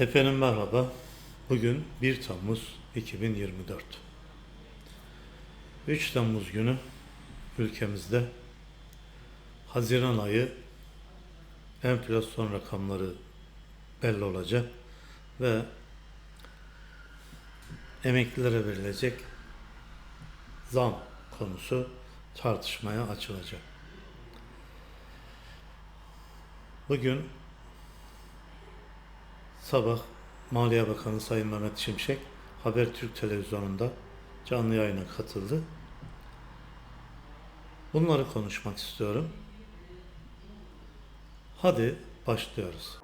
Efendim merhaba. Bugün 1 Temmuz 2024. 3 Temmuz günü ülkemizde Haziran ayı enflasyon rakamları belli olacak ve emeklilere verilecek zam konusu tartışmaya açılacak. Bugün Sabah Maliye Bakanı Sayın Mehmet Şimşek Habertürk televizyonunda canlı yayına katıldı. Bunları konuşmak istiyorum. Hadi başlıyoruz.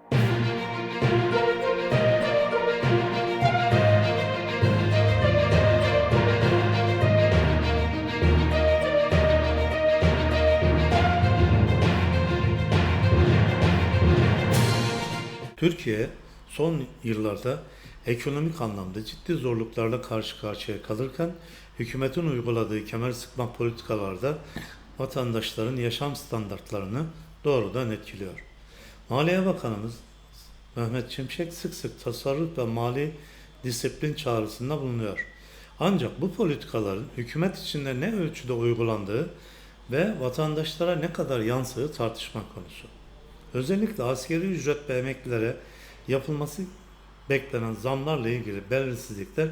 Türkiye son yıllarda ekonomik anlamda ciddi zorluklarla karşı karşıya kalırken hükümetin uyguladığı kemer sıkma politikalarda vatandaşların yaşam standartlarını doğrudan etkiliyor. Maliye Bakanımız Mehmet Şimşek sık sık tasarruf ve mali disiplin çağrısında bulunuyor. Ancak bu politikaların hükümet içinde ne ölçüde uygulandığı ve vatandaşlara ne kadar yansığı tartışma konusu. Özellikle askeri ücret ve emeklilere yapılması beklenen zamlarla ilgili belirsizlikler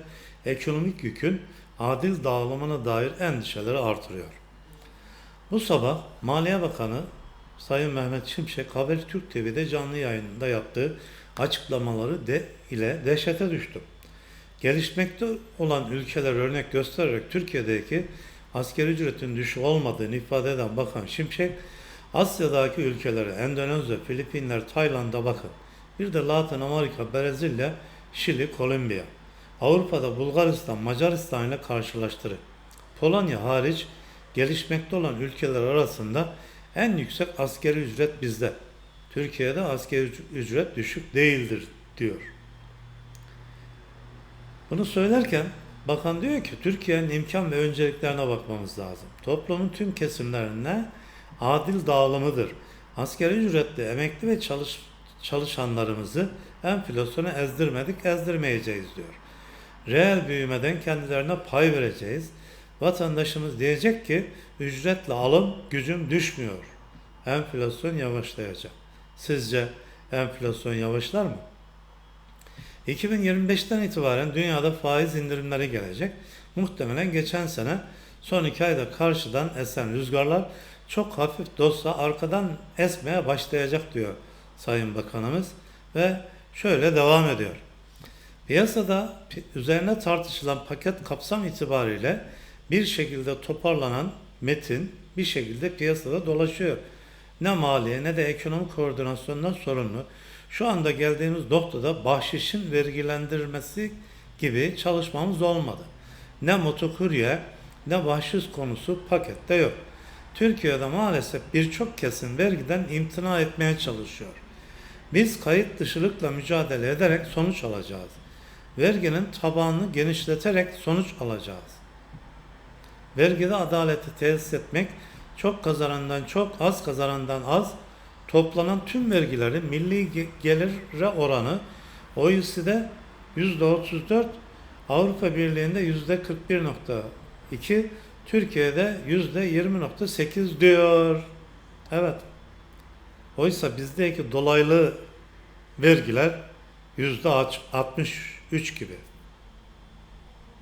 ekonomik yükün adil dağılımına dair endişeleri artırıyor. Bu sabah Maliye Bakanı Sayın Mehmet Şimşek Habertürk TV'de canlı yayınında yaptığı açıklamaları de ile dehşete düştüm. Gelişmekte olan ülkeler örnek göstererek Türkiye'deki askeri ücretin düşük olmadığını ifade eden Bakan Şimşek, Asya'daki ülkelere Endonezya, Filipinler, Tayland'a bakın. Bir de Latin Amerika, Brezilya, Şili, Kolombiya. Avrupa'da Bulgaristan, Macaristan ile karşılaştırın. Polonya hariç gelişmekte olan ülkeler arasında en yüksek askeri ücret bizde. Türkiye'de askeri ücret düşük değildir diyor. Bunu söylerken bakan diyor ki Türkiye'nin imkan ve önceliklerine bakmamız lazım. Toplumun tüm kesimlerine adil dağılımıdır. Askeri ücretli emekli ve çalış, çalışanlarımızı enflasyona ezdirmedik, ezdirmeyeceğiz diyor. Reel büyümeden kendilerine pay vereceğiz. Vatandaşımız diyecek ki ücretle alım gücüm düşmüyor. Enflasyon yavaşlayacak. Sizce enflasyon yavaşlar mı? 2025'ten itibaren dünyada faiz indirimleri gelecek. Muhtemelen geçen sene son iki ayda karşıdan esen rüzgarlar çok hafif de olsa arkadan esmeye başlayacak diyor Sayın Bakanımız ve şöyle devam ediyor. Piyasada üzerine tartışılan paket kapsam itibariyle bir şekilde toparlanan metin bir şekilde piyasada dolaşıyor. Ne maliye ne de ekonomi koordinasyonundan sorumlu. Şu anda geldiğimiz noktada bahşişin vergilendirmesi gibi çalışmamız olmadı. Ne motokurye ne bahşiş konusu pakette yok. Türkiye'de maalesef birçok kesim vergiden imtina etmeye çalışıyor. Biz kayıt dışılıkla mücadele ederek sonuç alacağız. Verginin tabanını genişleterek sonuç alacağız. Vergide adaleti tesis etmek, çok kazanandan çok, az kazanandan az, toplanan tüm vergilerin milli gelire oranı OECD'de %34, Avrupa Birliği'nde %41.2, Türkiye'de %20.8 diyor. Evet. Oysa bizdeki dolaylı vergiler %63 gibi.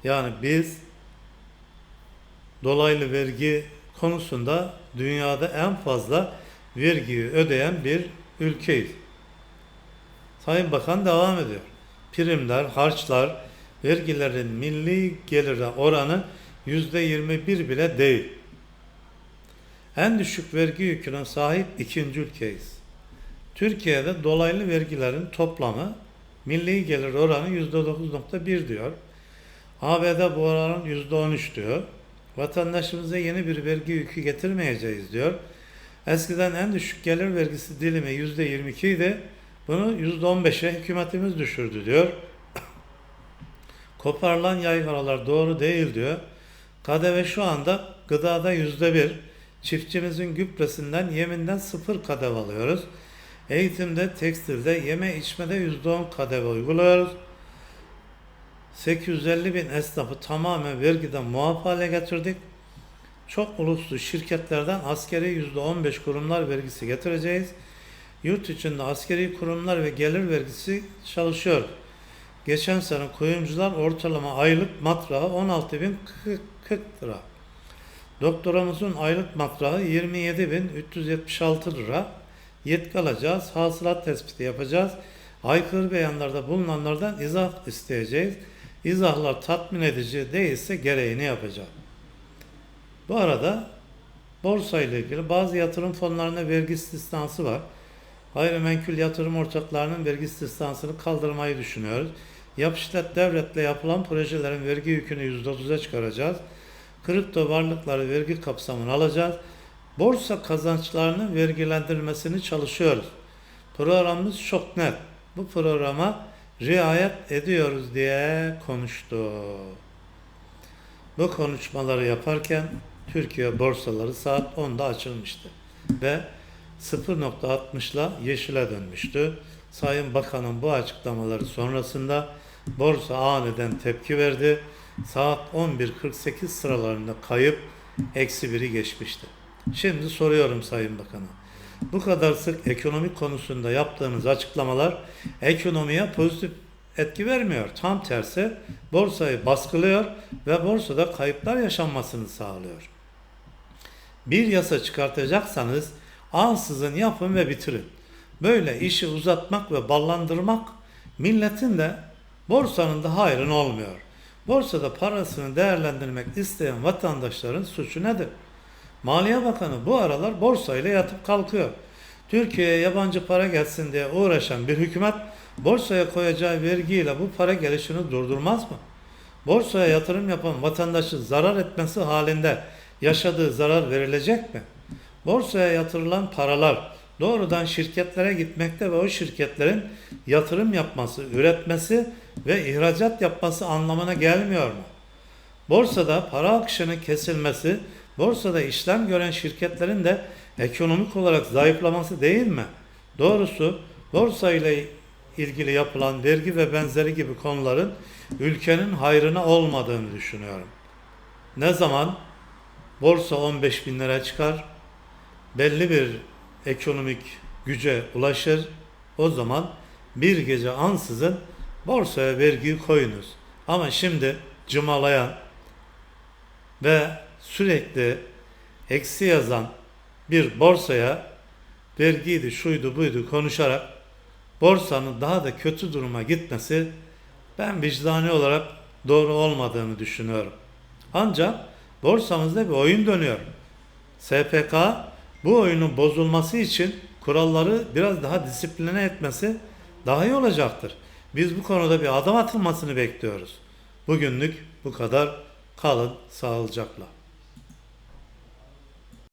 Yani biz dolaylı vergi konusunda dünyada en fazla vergiyi ödeyen bir ülkeyiz. Sayın Bakan devam ediyor. Primler, harçlar, vergilerin milli gelire oranı yüzde 21 bile değil. En düşük vergi yüküne sahip ikinci ülkeyiz. Türkiye'de dolaylı vergilerin toplamı milli gelir oranı yüzde 9.1 diyor. ABD bu oranın yüzde 13 diyor. Vatandaşımıza yeni bir vergi yükü getirmeyeceğiz diyor. Eskiden en düşük gelir vergisi dilimi yüzde 22 idi. Bunu yüzde 15'e hükümetimiz düşürdü diyor. Koparılan yaygaralar doğru değil diyor. KDV şu anda gıdada yüzde bir. Çiftçimizin gübresinden, yeminden sıfır KDV alıyoruz. Eğitimde, tekstilde, yeme içmede %10 KDV uyguluyoruz. 850 bin esnafı tamamen vergiden muaf hale getirdik. Çok uluslu şirketlerden askeri %15 kurumlar vergisi getireceğiz. Yurt içinde askeri kurumlar ve gelir vergisi çalışıyor. Geçen sene kuyumcular ortalama aylık matrağı 16.040 lira. Doktoramızın aylık matrağı 27.376 lira. Yetki alacağız, hasılat tespiti yapacağız. Aykırı beyanlarda bulunanlardan izah isteyeceğiz. İzahlar tatmin edici değilse gereğini yapacağız. Bu arada borsa ile ilgili bazı yatırım fonlarına vergi istisnası var. Gayrimenkul yatırım ortaklarının vergi istisnasını kaldırmayı düşünüyoruz. Yap devletle yapılan projelerin vergi yükünü %30'a çıkaracağız. Kripto varlıkları vergi kapsamına alacağız. Borsa kazançlarının vergilendirmesini çalışıyoruz. Programımız çok net. Bu programa riayet ediyoruz diye konuştu. Bu konuşmaları yaparken Türkiye borsaları saat 10'da açılmıştı ve 0.60'la yeşile dönmüştü. Sayın Bakan'ın bu açıklamaları sonrasında borsa aniden tepki verdi. Saat 11.48 sıralarında kayıp eksi biri geçmişti. Şimdi soruyorum Sayın Bakan'a. Bu kadar sık ekonomik konusunda yaptığınız açıklamalar ekonomiye pozitif etki vermiyor. Tam tersi borsayı baskılıyor ve borsada kayıplar yaşanmasını sağlıyor. Bir yasa çıkartacaksanız ansızın yapın ve bitirin. Böyle işi uzatmak ve ballandırmak milletin de borsanın da hayrına olmuyor. Borsada parasını değerlendirmek isteyen vatandaşların suçu nedir? Maliye Bakanı bu aralar borsayla yatıp kalkıyor. Türkiye'ye yabancı para gelsin diye uğraşan bir hükümet borsaya koyacağı vergiyle bu para gelişini durdurmaz mı? Borsaya yatırım yapan vatandaşın zarar etmesi halinde yaşadığı zarar verilecek mi? Borsaya yatırılan paralar doğrudan şirketlere gitmekte ve o şirketlerin yatırım yapması, üretmesi ve ihracat yapması anlamına gelmiyor mu? Borsada para akışının kesilmesi, borsada işlem gören şirketlerin de ekonomik olarak zayıflaması değil mi? Doğrusu borsa ile ilgili yapılan vergi ve benzeri gibi konuların ülkenin hayrına olmadığını düşünüyorum. Ne zaman borsa 15 bin lira çıkar, belli bir ekonomik güce ulaşır, o zaman bir gece ansızın borsaya vergiyi koyunuz. Ama şimdi cımalayan ve sürekli eksi yazan bir borsaya vergiydi, şuydu, buydu konuşarak borsanın daha da kötü duruma gitmesi ben vicdani olarak doğru olmadığını düşünüyorum. Ancak borsamızda bir oyun dönüyor. SPK bu oyunun bozulması için kuralları biraz daha disipline etmesi daha iyi olacaktır. Biz bu konuda bir adım atılmasını bekliyoruz. Bugünlük bu kadar. Kalın sağlıcakla.